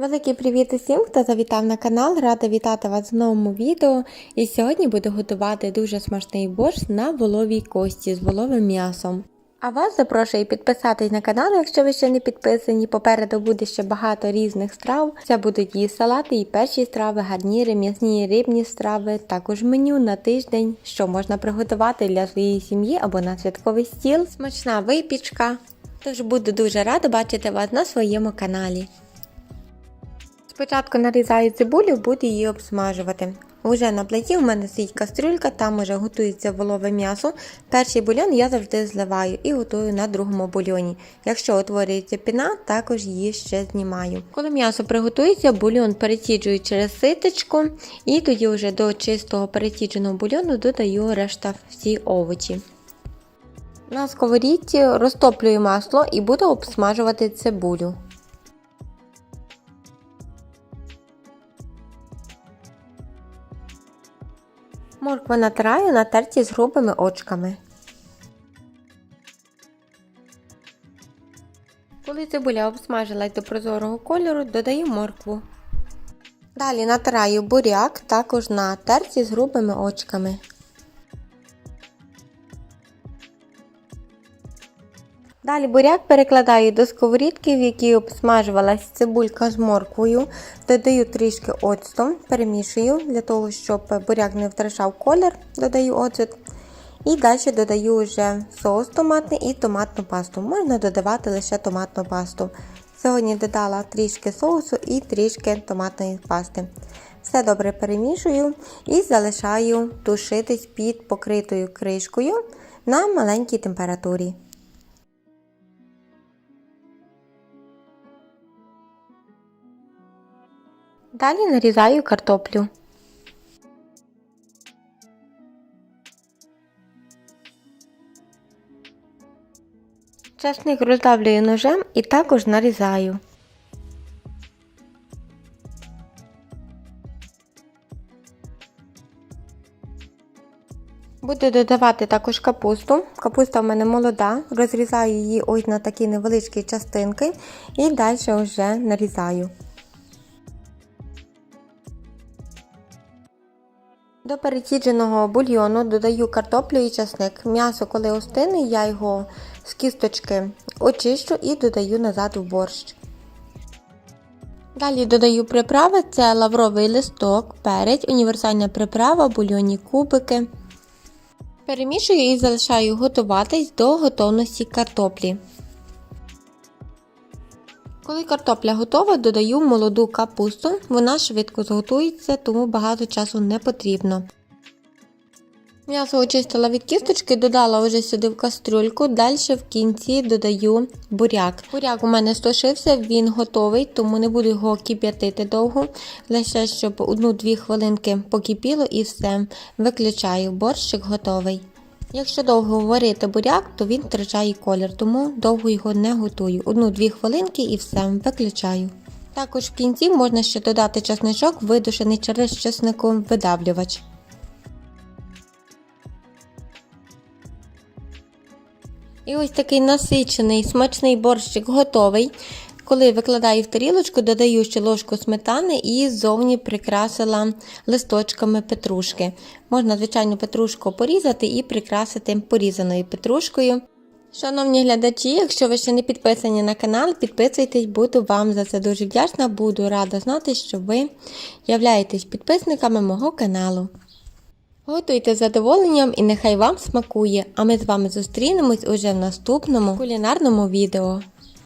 Великий привіт усім, хто завітав на канал. Рада вітати вас в новому відео. І сьогодні буду готувати дуже смачний борщ на воловій кості з воловим м'ясом. А вас запрошую підписатись на канал, якщо ви ще не підписані. Попереду буде ще багато різних страв. Це будуть і салати, і перші страви, гарніри, м'ясні рибні страви, також меню на тиждень, що можна приготувати для своєї сім'ї або на святковий стіл. Смачна випічка. Тож буду дуже рада бачити вас на своєму каналі. Спочатку нарізаю цибулю, буду її обсмажувати. Уже на плиті у мене стоїть кастрюлька, там уже готується волове м'ясо. Перший бульйон я завжди зливаю і готую на другому бульйоні. Якщо утворюється піна, також її ще знімаю. Коли м'ясо приготується, бульйон перетіджую через ситочку і тоді вже до чистого перетідженого бульйону додаю решта всі овочі. На сковорідці розтоплюю масло і буду обсмажувати цибулю. Морква натираю на терці з грубими очками. Коли цибуля обсмажилась до прозорого кольору, додаю моркву. Далі натираю буряк також на терці з грубими очками. Далі буряк перекладаю до сковорідки, в якій обсмажувалась цибулька з морквою. Додаю трішки оцту, перемішую для того, щоб буряк не втрачав колір, додаю оцет. І далі додаю вже соус томатний і томатну пасту. Можна додавати лише томатну пасту. Сьогодні додала трішки соусу і трішки томатної пасти. Все добре перемішую і залишаю тушитись під покритою кришкою на маленькій температурі. Далі нарізаю картоплю. Часник роздавлюю ножем і також нарізаю. Буду додавати також капусту. Капуста в мене молода, розрізаю її ось на такі невеличкі частинки і далі вже нарізаю. До перетідженого бульйону додаю картоплю і часник. М'ясо, коли остине, я його з кісточки очищу і додаю назад в борщ. Далі додаю приправи, це лавровий листок, перець, універсальна приправа, бульйонні кубики. Перемішую і залишаю готуватись до готовності картоплі. Коли картопля готова, додаю молоду капусту. Вона швидко зготується, тому багато часу не потрібно. М'ясо очистила від кісточки, додала вже сюди в кастрюльку. Далі в кінці додаю буряк. Буряк у мене стошився, він готовий, тому не буду його кип'ятити довго. Лише щоб одну-дві хвилинки покипіло і все. Виключаю, борщик готовий. Якщо довго варити буряк, то він втрачає колір, тому довго його не готую. Одну-дві хвилинки і все, виключаю. Також в кінці можна ще додати чесничок, видушений через чесником видавлювач. І ось такий насичений смачний борщик готовий. Коли викладаю в тарілочку, додаю ще ложку сметани і ззовні прикрасила листочками петрушки. Можна, звичайно, петрушку порізати і прикрасити порізаною петрушкою. Шановні глядачі, якщо ви ще не підписані на канал, підписуйтесь, буду вам за це дуже вдячна, буду рада знати, що ви являєтесь підписниками мого каналу. Готуйте з задоволенням і нехай вам смакує, а ми з вами зустрінемось уже в наступному кулінарному відео.